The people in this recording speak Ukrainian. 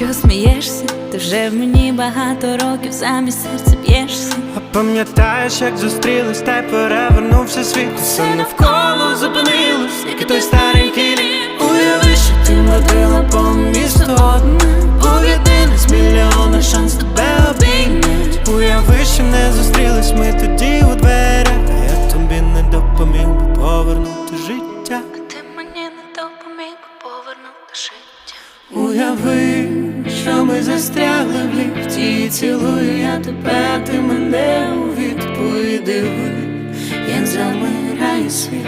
Якщо смієшся, то вже в мені багато років замість серця б'єшся. А пам'ятаєш, як зустрілись, та й перевернувся світ Все навколо зупинилось, як і той старенький рік Уяви, що ти водила по місту одне Був єдиний з мільйона шанс тебе обійнять Уяви, що не зустрілись ми тоді у дверях А я тобі не допоміг би повернути життя Ти мені не допоміг би повернути життя. Уяви, що застрягли в ліфті І Цілую я тебе, ти мене у відповіди, Як замирає світ,